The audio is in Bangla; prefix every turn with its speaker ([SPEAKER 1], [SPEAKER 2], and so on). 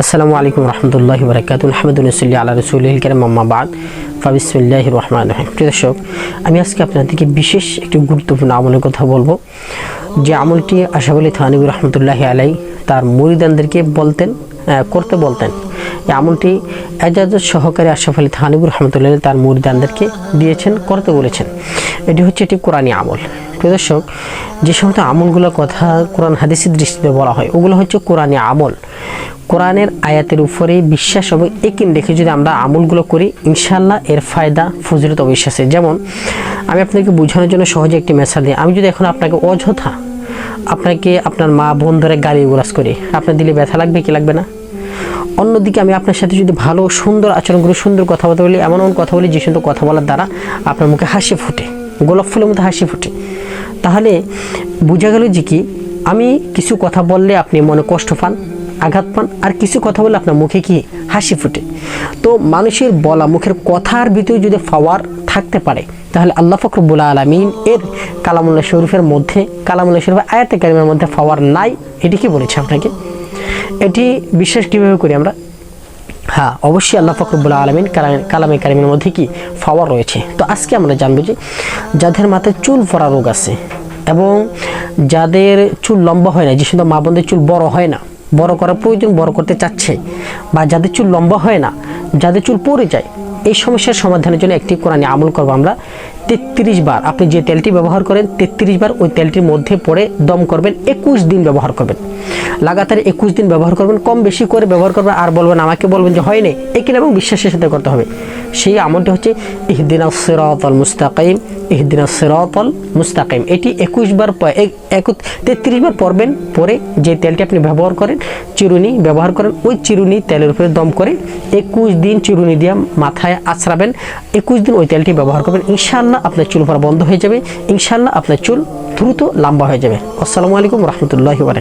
[SPEAKER 1] আসসালামু আলাইকুম রহমতুল্লাহ বরকাত আহমদুল্লাহ আল্লাহ রসুল কেরাম মাম্মাবাদ ফাবিসমিল্লাহ রহমান রহিম। প্রিয় দর্শক, আমি আজকে আপনাদেরকে বিশেষ একটি গুরুত্বপূর্ণ আমলের কথা বলব। যে আমলটি আশাফ আলী থানিবুর রহমতুল্লাহ আলাই তার মরিদানদেরকে বলতেন করতে বলতেন। এই আমলটি এজাজত সহকারী আশরাফ আলী থানিবুর রহমতুল্লাহ তার মরিদানদেরকে দিয়েছেন, করতে বলেছেন। এটি হচ্ছে একটি কোরআনী আমল। প্রিয় দর্শক, যে সমস্ত আমলগুলোর কথা কোরআন হাদিসের দৃষ্টিতে বলা হয়, ওগুলো হচ্ছে কোরআনী আমল। কোরআনের আয়াতের উপরে বিশ্বাস এবং একিন রেখে যদি আমরা আমলগুলো করি ইনশাল্লাহ এর ফায়দা, ফজিলত আছে। যেমন, আমি আপনাকে বোঝানোর জন্য সহজে একটি মেসেজ দিই। আমি যদি এখন আপনাকে অযথা আপনাকে আপনার মা বোন ধরে গালি গুলাস করি, আপনার দিলে ব্যথা লাগবে কি লাগবে না? অন্যদিকে আমি আপনার সাথে যদি ভালো সুন্দর আচরণ করি সুন্দর কথা বলতে বলি, এমন এমন কথা বলি, যে সুন্দর কথা বলার দ্বারা আপনার মুখে হাসি ফুটে, গোলাপ ফুলের মতো হাসি ফুটে। তাহলে বোঝা গেল যে কি, আমি কিছু কথা বললে আপনি মনে কষ্ট পান আঘাত পান। আর কিছু কথা বলে আপনার মুখে কি হাসি ফুটে? তো মানুষের বলা, মুখের কথার ভিতরে যদি পাওয়ার থাকতে পারে, তাহলে আল্লাহ ফকরবুল আলমিন এর কালামুল্লাহ শরীফের মধ্যে, কালামুল্লাহ শরীফের আয়াতে কারিমের মধ্যে পাওয়ার নাই। এটি কি বলেছে আপনাকে? এটি বিশ্বাস কীভাবে করি আমরা? হ্যাঁ অবশ্যই আল্লাহ ফকরবুল্লা আলমিন কালামে কারিমের মধ্যে কি পাওয়ার রয়েছে। তো আজকে আমরা জানব যে যাদের মাথায় চুল পড়া রোগ আছে এবং যাদের চুল লম্বা হয় না, যে শুধু মা বোনদের চুল বড় হয় না বড় করার প্রয়োজন, বড় করতে চাচ্ছে। বা যাদের চুল লম্বা হয় না, যাদের চুল পড়ে যায় এই সমস্যার সমাধানের জন্য একটি কোরআনে আমল করব আমরা। তেত্রিশ বার, আপনি যে তেলটি ব্যবহার করেন, তেত্রিশ বার ওই তেলটির মধ্যে পড়ে দম করবেন, একুশ দিন ব্যবহার করবেন। লাগাতার একুশ দিন ব্যবহার করবেন, কম বেশি করে ব্যবহার করবেন, আর বলবেন, আমাকে বলবেন যে হয়নি একিন এবং বিশ্বাসের সাথে করতে হবে। সেই আমলটি হচ্ছে, ইহদিন সিরাতল মুস্তাকিম, ইহদিন সিরাতল মুস্তাকিম। এটি একুশ বার তেত্রিশ বার পরবেন পরে যে তেলটি আপনি ব্যবহার করেন, চিরুনি ব্যবহার করেন, ওই চিরুনি তেলের উপরে দম করে একুশ দিন চিরুনি দিয়ে মাথায় আছড়াবেন। একুশ দিন ওই তেলটি ব্যবহার করবেন। ইনশাল্লাহ আপনার চুল ভরা বন্ধ হয়ে যাবে। ইনশাল্লাহ আপনার চুল দ্রুত লম্বা হয়ে যাবে। আসসালামু আলাইকুম রহমতুল্লাহ বারাকাত